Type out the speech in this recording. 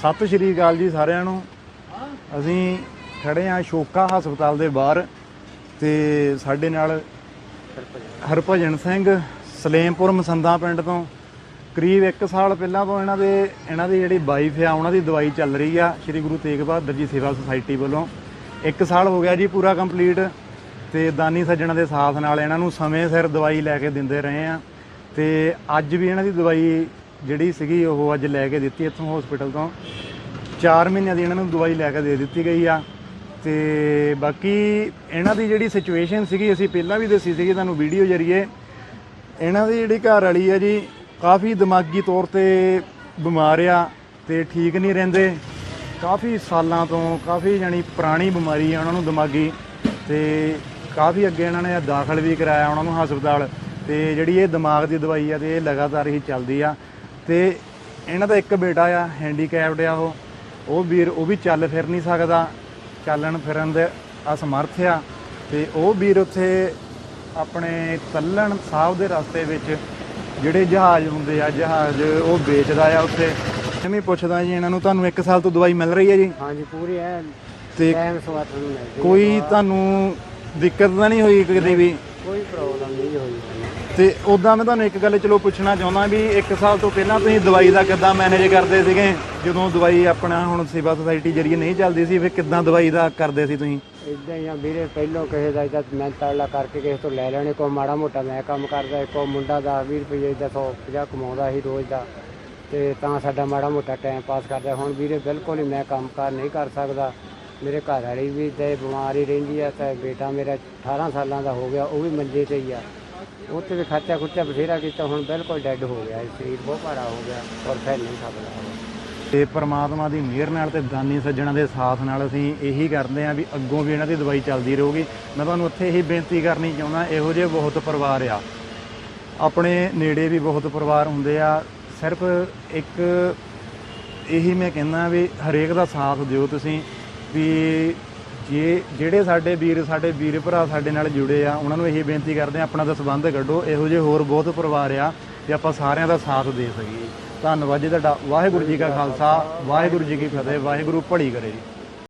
ਸਤਿ ਸ਼੍ਰੀ ਅਕਾਲ ਜੀ ਸਾਰਿਆਂ ਨੂੰ। ਅਸੀਂ ਖੜੇ ਆ ਸ਼ੋਕਾ ਹਸਪਤਾਲ ਦੇ ਬਾਹਰ ਤੇ ਸਾਡੇ ਨਾਲ ਹਰਭਜਨ ਸਿੰਘ, ਸਲੇਮਪੁਰ ਮਸੰਦਾ ਪਿੰਡ ਤੋਂ। ਕਰੀਬ 1 ਸਾਲ ਪਹਿਲਾਂ ਤੋਂ ਇਹਨਾਂ ਦੇ, ਇਹਨਾਂ ਦੀ ਜਿਹੜੀ ਵਾਈਫ ਆ, ਉਹਨਾਂ ਦੀ ਦਵਾਈ ਚੱਲ ਰਹੀ ਆ ਸ੍ਰੀ ਗੁਰੂ ਤੇਗ ਬਹਾਦਰ ਜੀ ਸੇਵਾ ਸੁਸਾਇਟੀ ਵੱਲੋਂ। 1 ਸਾਲ ਹੋ ਗਿਆ ਜੀ ਪੂਰਾ ਕੰਪਲੀਟ ਤੇ ਦਾਨੀ ਸੱਜਣਾ ਦੇ ਸਾਥ ਨਾਲ ਇਹਨਾਂ ਨੂੰ ਸਮੇਂ ਸਿਰ ਦਵਾਈ ਲੈ ਕੇ ਦਿੰਦੇ ਰਹੇ ਆ। ਤੇ ਅੱਜ ਵੀ ਇਹਨਾਂ ਦੀ ਦਵਾਈ ਜਿਹੜੀ ਸੀਗੀ ਉਹ ਅੱਜ ਲੈ ਕੇ ਦਿੱਤੀ ਇੱਥੋਂ ਹਸਪੀਟਲ ਤੋਂ। 4 ਮਹੀਨਿਆਂ ਦੀ ਇਹਨਾਂ ਨੂੰ ਦਵਾਈ ਲੈ ਕੇ ਦੇ ਦਿੱਤੀ ਗਈ ਆ। ਤੇ ਬਾਕੀ ਇਹਨਾਂ ਦੀ ਜਿਹੜੀ ਸਿਚੁਏਸ਼ਨ ਸੀਗੀ, ਅਸੀਂ ਪਹਿਲਾਂ ਵੀ ਦੱਸੀ ਸੀਗੀ ਤੁਹਾਨੂੰ ਵੀਡੀਓ ਜਰੀਏ। ਇਹਨਾਂ ਦੀ ਜਿਹੜੀ ਘਰ ਵਾਲੀ ਆ ਜੀ, ਕਾਫੀ ਦਿਮਾਗੀ ਤੌਰ ਤੇ ਬਿਮਾਰ ਆ ਤੇ ਠੀਕ ਨਹੀਂ ਰਹਿੰਦੇ। ਕਾਫੀ ਸਾਲਾਂ ਤੋਂ ਕਾਫੀ ਜਾਨੀ ਪੁਰਾਣੀ ਬਿਮਾਰੀ ਆ ਉਹਨਾਂ ਨੂੰ ਦਿਮਾਗੀ। ਤੇ ਕਾਫੀ ਅੱਗੇ ਇਹਨਾਂ ਨੇ ਦਾਖਲ ਵੀ ਕਰਾਇਆ ਉਹਨਾਂ ਨੂੰ ਹਸਪਤਾਲ। ਤੇ ਜਿਹੜੀ ਇਹ ਦਿਮਾਗ ਦੀ ਦਵਾਈ ਆ ਤੇ ਇਹ ਲਗਾਤਾਰ ਹੀ ਚੱਲਦੀ ਆ। ਤੇ ਇਹਨਾਂ ਦਾ ਇੱਕ ਬੇਟਾ ਆ ਹੈਂਡੀਕੈਪਡ ਆ ਉਹ। ਉਹ ਵੀਰ ਉਹ ਵੀ ਚੱਲ ਫਿਰ ਨਹੀਂ ਸਕਦਾ। ਚੱਲਣ ਫਿਰਨ ਦੇ ਅਸਮਰਥ ਆ। ਤੇ ਉਹ ਵੀਰ ਉੱਥੇ ਆਪਣੇ ਤੱਲਣ ਸਾਹਿਬ ਦੇ ਰਸਤੇ ਵਿੱਚ ਜਿਹੜੇ ਜਹਾਜ਼ ਹੁੰਦੇ ਆ ਜਹਾਜ਼ ਉਹ ਵੇਚਦਾ ਆ ਉੱਥੇ। ਮੈਂ ਪੁੱਛਦਾ ਜੀ ਇਹਨਾਂ ਨੂੰ ਤੁਹਾਨੂੰ 1 ਸਾਲ ਤੋਂ ਦਵਾਈ ਮਿਲ ਰਹੀ ਹੈ ਜੀ? ਹਾਂਜੀ ਪੂਰੀ ਹੈ ਤੇ ਟਾਈਮ ਸਵਾਤ ਨੂੰ ਮਿਲਦੀ ਕੋਈ ਤੁਹਾਨੂੰ ਦਿੱਕਤ ਤਾਂ ਨਹੀਂ ਹੋਈ ਕਦੇ ਵੀ? ਕੋਈ ਪ੍ਰੋਬਲਮ ਨਹੀਂ ਹੋਈ। ਤੇ ਉਦਾਂ ਮੈਂ ਤੁਹਾਨੂੰ ਇੱਕ ਗੱਲ ਚਲੋ ਪੁੱਛਣਾ ਚਾਹੁੰਦਾ ਵੀ ਇੱਕ ਸਾਲ ਤੋਂ ਪਹਿਲਾਂ ਤੁਸੀਂ ਦਵਾਈ ਦਾ ਕਿੱਦਾਂ ਮੈਨੇਜ ਕਰਦੇ ਸੀਗੇ? ਜਦੋਂ ਦਵਾਈ ਆਪਣਾ ਹੁਣ ਸੇਵਾ ਸੁਸਾਇਟੀ ਜਰੀਏ ਨਹੀਂ ਚੱਲਦੀ ਸੀ, ਫਿਰ ਕਿੱਦਾਂ ਦਵਾਈ ਦਾ ਕਰਦੇ ਸੀ ਤੁਸੀਂ? ਏਦਾਂ ਹੀ ਆ ਵੀਰੇ, ਪਹਿਲੋਂ ਕਿਸੇ ਦਾ ਇਦਾਂ ਮੈਂ ਤਰਲਾ ਕਰਕੇ ਕਿਸੇ ਤੋਂ ਲੈ ਲੈਣੇ ਕੋ ਮਾੜਾ ਮੋਟਾ ਮੈਂ ਕੰਮ ਕਰਦਾ ਕੋ ਮੁੰਡਾ 10 20 ਰੁਪਏ ਦਾ 150 ਕਮਾਉਂਦਾ ਸੀ ਰੋਜ਼ ਦਾ। ਤੇ ਤਾਂ ਸਾਡਾ ਮਾੜਾ ਮੋਟਾ ਟਾਈਮ ਪਾਸ ਕਰਦਾ। ਹੁਣ ਵੀਰੇ ਬਿਲਕੁਲ ਹੀ ਮੈਂ ਕੰਮਕਾਰ ਨਹੀਂ ਕਰ ਸਕਦਾ। ਮੇਰੇ ਘਰ ਵਾਲੀ ਵੀ ਤੇ ਬਿਮਾਰ ਹੀ ਰਹਿੰਦੀ ਆ ਤੇ ਬੇਟਾ ਮੇਰਾ 18 ਸਾਲਾਂ ਦਾ ਹੋ ਗਿਆ, ਉਹ ਵੀ ਮੰਜੇ ਤੇ ਹੀ ਆ। ਉੱਥੇ ਵੀ ਖਰਚਾ ਖੁਰਚਾ ਬਥੇਰਾ ਕੀਤਾ, ਹੁਣ ਬਿਲਕੁਲ ਡੈੱਡ ਹੋ ਗਿਆ, ਇਹ ਸਰੀਰ ਬਹੁਤ ਭਾਰਾ ਹੋ ਗਿਆ ਔਰ ਫੈਲ ਨਹੀਂ ਸਕਦਾ। ਤੇ ਪ੍ਰਮਾਤਮਾ ਦੀ ਮਿਹਰ ਨਾਲ ਤੇ ਦਾਨੀ ਸੱਜਣਾ ਦੇ ਸਾਥ ਨਾਲ ਅਸੀਂ ਇਹੀ ਕਰਦੇ ਆਂ ਵੀ ਅੱਗੋਂ ਵੀ ਇਹਨਾਂ ਦੀ ਦਵਾਈ ਚੱਲਦੀ ਰਹੂਗੀ। ਮੈਂ ਤੁਹਾਨੂੰ ਉੱਥੇ ਇਹੀ ਬੇਨਤੀ ਕਰਨੀ ਚਾਹੁੰਦਾ, ਇਹੋ ਜਿਹੇ ਬਹੁਤ ਪਰਿਵਾਰ ਆ। ਆਪਣੇ ਨੇੜੇ ਵੀ ਬਹੁਤ ਪਰਿਵਾਰ ਹੁੰਦੇ ਆ। ਸਿਰਫ ਇੱਕ ਇਹੀ ਮੈਂ ਕਹਿੰਦਾ ਵੀ ਹਰੇਕ ਦਾ ਸਾਥ ਦਿਓ ਤੁਸੀਂ ਵੀ ਜੇ ਜਿਹੜੇ ਸਾਡੇ ਵੀਰ ਸਾਡੇ ਵੀਰ ਭਰਾ ਸਾਡੇ ਨਾਲ ਜੁੜੇ ਆ, ਉਹਨਾਂ ਨੂੰ ਇਹੀ ਬੇਨਤੀ ਕਰਦੇ ਆ ਆਪਣਾ ਦਾ ਸੰਬੰਧ ਕੱਢੋ, ਇਹੋ ਜਿਹੇ ਹੋਰ ਬਹੁਤ ਪਰਿਵਾਰ ਆ ਤੇ ਆਪਾਂ ਸਾਰਿਆਂ ਦਾ ਸਾਥ ਦੇ ਸਕੀਏ। ਧੰਨਵਾਦ ਜੀ ਤੁਹਾਡਾ। ਵਾਹਿਗੁਰੂ ਜੀ ਕਾ ਖਾਲਸਾ, ਵਾਹਿਗੁਰੂ ਜੀ ਕੀ ਫਤਿਹ, ਵਾਹਿਗੁਰੂ ਭਲੀ ਕਰੇ ਜੀ।